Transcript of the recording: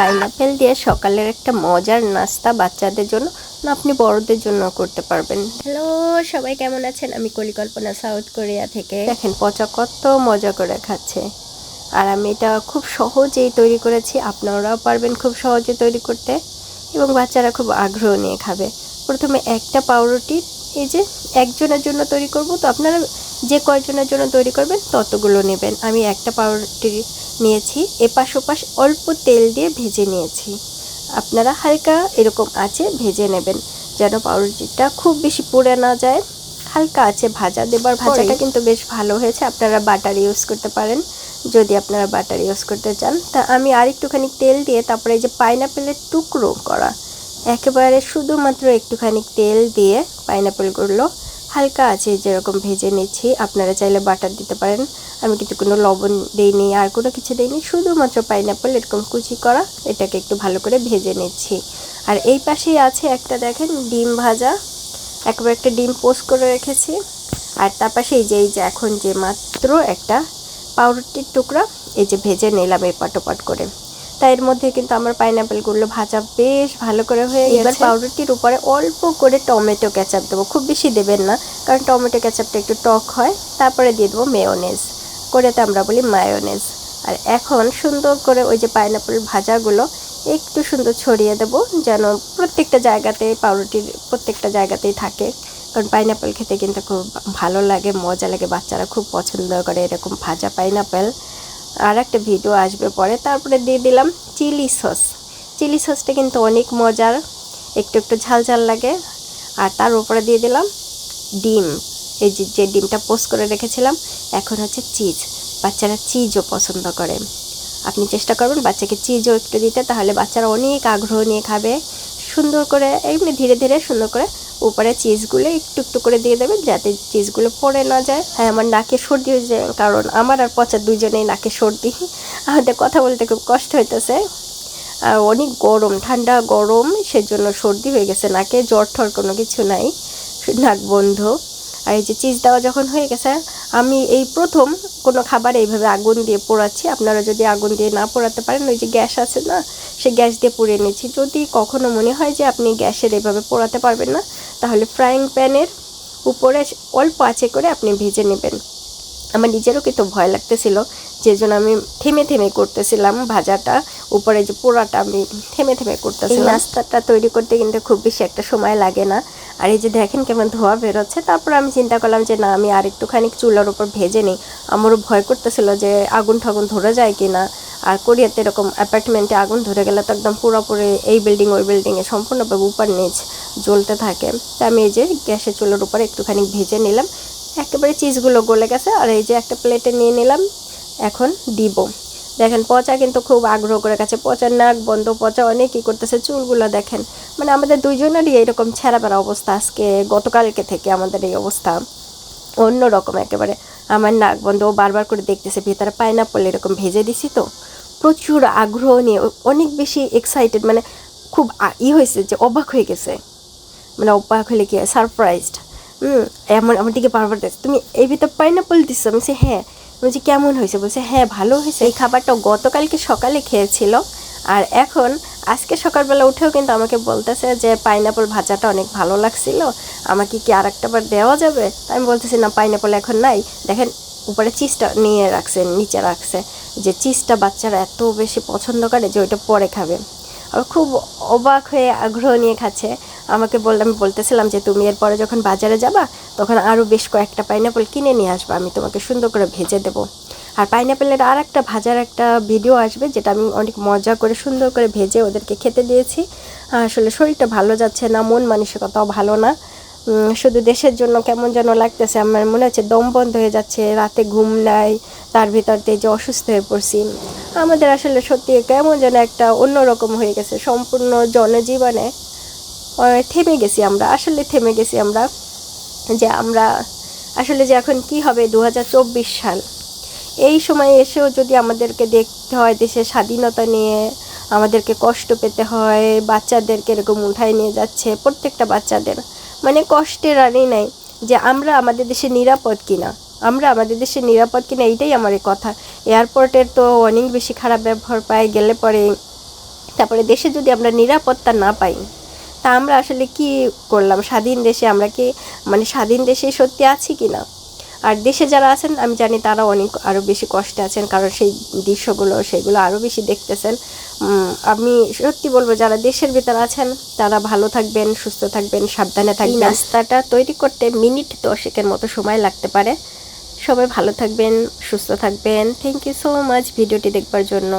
Pineapple দিয়ে সকালের একটা মজার নাস্তা বাচ্চাদের জন্য না আপনি বড়দের জন্য করতে পারবেন। হ্যালো সবাই কেমন আছেন? আমি কলিকল্পনা সাউথ কোরিয়া থেকে। দেখেন পচা কত মজা করে খাচ্ছে। আর আমি এটা খুব সহজেই তৈরি করেছি। আপনারাও পারবেন খুব সহজে তৈরি করতে। এবং বাচ্চারা খুব আগ্রহ নিয়ে খাবে। প্রথমে একটা পাউরুটি এই যে একজনের জন্য তৈরি করব। তো আপনারা যে কয়জনের জন্য তৈরি করবেন ততগুলো নেবেন। আমি একটা পাউরুটি নিয়েছি, এপাশ ওপাশ অল্প তেল দিয়ে ভেজে নিয়েছি। আপনারা হালকা এরকম আছে ভেজে নেবেন যেন পাউরুটিটা খুব বেশি পুড়ে না যায়। হালকা আছে ভাজা দেবার ভাজাটা কিন্তু বেশ ভালো হয়েছে, আপনারা বাটার ইউজ করতে পারেন। যদি আপনারা বাটার ইউজ করতে চান, তা আমি আর একটুখানি তেল দিয়ে তারপরে এই যে পাইনাপেলের টুকরো করা, একেবারে শুধুমাত্র একটুখানি তেল দিয়ে পাইনাপেলগুলো হালকা আছে যেরকম ভেজে নিচ্ছি, আপনারা চাইলে বাটার দিতে পারেন। আমি কিন্তু কোনো লবণ দেইনি, আর কোনো কিছু দেইনি, শুধুমাত্র পাইনাপেল এরকম কুচি করা, এটাকে একটু ভালো করে ভেজে নিচ্ছি। আর এই পাশেই আছে একটা দেখেন, ডিম ভাজা। একবার একটা ডিম পোস্ট করে রেখেছি। আর তার পাশে এই যে এই যে এখন যে মাত্র একটা পাউরুটির টুকরা, এই যে ভেজে নিলাম এই পাটোপাট করে। তাই এর মধ্যে কিন্তু আমার পাইনাপেলগুলো ভাজা বেশ ভালো করে হয়ে গেছে। এবার পাউরুটির উপরে অল্প করে টমেটো কেচাপ দেবো। খুব বেশি দেবেন না কারণ টমেটো কেচাপটা একটু টক হয়। তারপরে দিয়ে দেবো মেয়োনেজ করেতে আমরা বলি মায়োনেজ আর এখন সুন্দর করে ওই যে পাইনাপেল ভাজাগুলো একটু সুন্দর ছড়িয়ে দেবো যেন প্রত্যেকটা জায়গাতে পাউরুটির প্রত্যেকটা জায়গাতেই থাকে। কারণ পাইনাপেল খেতে কিন্তু খুব ভালো লাগে মজা লাগে বাচ্চারা খুব পছন্দ করে এরকম ভাজা পাইনাপেল আর একটা ভিডিও আসবে পরে। তারপরে দিয়ে দিলাম চিলি সস। চিলি সসটা কিন্তু অনেক মজার, একটু একটু ঝাল ঝাল লাগে। আর তার উপরে দিয়ে দিলাম ডিম। এই যে যে ডিমটা পোস্ট করে রেখেছিলাম, এখন হচ্ছে চিজ। বাচ্চারা চিজও পছন্দ করে। আপনি চেষ্টা করবেন বাচ্চাকে চিজও একটু দিতে, তাহলে বাচ্চারা অনেক আগ্রহ নিয়ে খাবে। সুন্দর করে, এমনি ধীরে ধীরে সুন্দর করে উপরে চিজগুলো একটু একটু করে দিয়ে দেবেন যাতে চিজগুলো পড়ে না যায়। হ্যাঁ আমার নাকে সর্দি হয়ে যায় কারণ আমার আর পচা দুজনেই নাকে সর্দি। আমাদের কথা বলতে খুব কষ্ট হইতেছে। আর অনেক গরম, ঠান্ডা, গরম, সেজন্য সর্দি হয়ে গেছে। নাকে জ্বর ঠর কোনো কিছু নাই নাক বন্ধ। আর এই যে চিজ দেওয়া যখন হয়ে গেছে, আমি এই প্রথম কোনো খাবার এইভাবে আগুন দিয়ে পোড়াচ্ছি। আপনারা যদি আগুন দিয়ে না পোড়াতে পারেন, ওই যে গ্যাস আছে না, সে গ্যাস দিয়ে পুড়িয়ে নিচ্ছি। যদি কখনো মনে হয় যে আপনি গ্যাসের এইভাবে পোড়াতে পারবেন না তাহলে ফ্রাইং প্যানের উপরে অল্প আছে করে আপনি ভেজে নেবেন। আমার নিজেরও কিন্তু ভয় লাগতেছিল যে জন্য আমি থেমে থেমে করতেছিলাম ভাজাটা উপরে যে পোড়াটা আমি থেমে থেমে করতেছিলাম। নাস্তাটা তৈরি করতে কিন্তু খুব বেশি একটা সময় লাগে না। আর এই যে দেখেন কেমন ধোয়া বেরোচ্ছে তারপর আমি চিন্তা করলাম যে না আমি আর একটুখানি চুলার উপর ভেজে নিই। আমারও ভয় করতেছিল যে আগুন ঠাগুন ধরে যায় কি না আর কোরিয়াতে এরকম অ্যাপার্টমেন্টে আগুন ধরে গেলে তো একদম পুরোপুরি এই বিল্ডিং ওই বিল্ডিংয়ে সম্পূর্ণভাবে উপর নিচ জ্বলতে থাকে। তা আমি এই যে গ্যাসের চুলার উপরে একটুখানি ভেজে নিলাম। একেবারে চিজগুলো গলে গেছে, আর এই যে একটা প্লেটে নিয়ে নিলাম, এখন দিব। দেখেন, পচা কিন্তু খুব আগ্রহ করে গেছে পচার নাক বন্ধ, পচা অনেকই করতেছে, চুলগুলো দেখেন। মানে আমাদের দুইজনেরই এরকম ছেঁড়া বেড়া অবস্থা আজকে, গতকালকে থেকে আমাদের এই অবস্থা। অন্য রকম একেবারে। আমার নাক বন্ধ বারবার করে দেখতেছে, ভিতরে পাইনাপল এরকম ভেজে দিছি তো। প্রচুর আগ্রহ নিয়ে অনেক বেশি এক্সাইটেড মানে খুব ই হয়েছে যে অবাক হয়ে গেছে। মানে অবাক হলে কি সারপ্রাইজড এমন আমার দিকে বারবার দেখছে। তুমি এই ভিতর পাইনাপল দিচ্ছ আমি বলছি হ্যাঁ। বলছি, কেমন হয়েছে? বলছে হ্যাঁ ভালো হয়েছে। এই খাবারটা গতকালকে সকালে খেয়েছিল। আর এখন, আজকে সকালবেলা উঠেও কিন্তু আমাকে বলতেছে যে পাইনাপল ভাজাটা অনেক ভালো লাগছিল। আমাকে কি আর একটা বার দেওয়া যাবে? আমি বলতেছি, না পাইনাপল এখন নাই। দেখেন, উপরে চিজটা নিয়ে রাখছে, নিচে রাখছে। যে চিজটা বাচ্চারা এত বেশি পছন্দ করে যে, ওইটা পরে খাবে। আর খুব অবাক হয়ে আগ্রহ নিয়ে খাচ্ছে। আমাকে বললাম আমি বলতেছিলাম যে তুমি এরপরে যখন বাজারে যাবা, তখন আরও বেশ কয়েকটা পাইনাপল কিনে নিয়ে আসবা, আমি তোমাকে সুন্দর করে ভেজে দেবো। আর পাইনাপেলের আর একটা ভাজার একটা ভিডিও আসবে, যেটা আমি অনেক মজা করে সুন্দর করে ভেজে ওদেরকে খেতে দিয়েছি। আসলে শরীরটা ভালো যাচ্ছে না, মন মানসিকতাও ভালো না। শুধু দেশের জন্য কেমন যেন লাগতেছে, আমার মনে হচ্ছে দম বন্ধ হয়ে যাচ্ছে, রাতে ঘুম নাই, তার ভিতর দিয়ে যে অসুস্থ হয়ে পড়ছি। আমাদের আসলে সত্যি কেমন যেন একটা অন্যরকম হয়ে গেছে, সম্পূর্ণ জনজীবনে। থেমে গেছি আমরা, আসলে থেমে গেছি আমরা যে আমরা আসলে যে এখন কি হবে দু হাজার চব্বিশ সাল। এই সময় এসেও যদি আমাদেরকে দেখতে হয় দেশের স্বাধীনতা নিয়ে, আমাদেরকে কষ্ট পেতে হয়, বাচ্চাদেরকে এরকম উঠায় নিয়ে যাচ্ছে, প্রত্যেকটা বাচ্চাদের মানে কষ্টের আনি নাই যে আমরা আমাদের দেশে নিরাপদ কিনা। আমরা আমাদের দেশে নিরাপদ কিনা এইটাই আমার কথা। এয়ারপোর্টের তো অনেক বেশি খারাপ ব্যবহার পায়, গেলে পরে, তারপরে দেশে যদি আমরা নিরাপত্তা না পাই তা আমরা আসলে কি করলাম? স্বাধীন দেশে আমরা কি মানে স্বাধীন দেশে সত্যি আছি কি না? আর দেশে যারা আছেন আমি জানি তারা অনেক আরও বেশি কষ্টে আছেন কারণ সেই দৃশ্যগুলো সেগুলো আরও বেশি দেখতেছেন। আমি সত্যি বলব যারা দেশের ভিতর আছেন তারা ভালো থাকবেন সুস্থ থাকবেন সাবধানে থাকবেন। নাস্তাটা তৈরি করতে মিনিট দশেকের মতো সময় লাগতে পারে। সবাই ভালো থাকবেন সুস্থ থাকবেন। থ্যাংক ইউ সো মাচ ভিডিওটি দেখবার জন্য।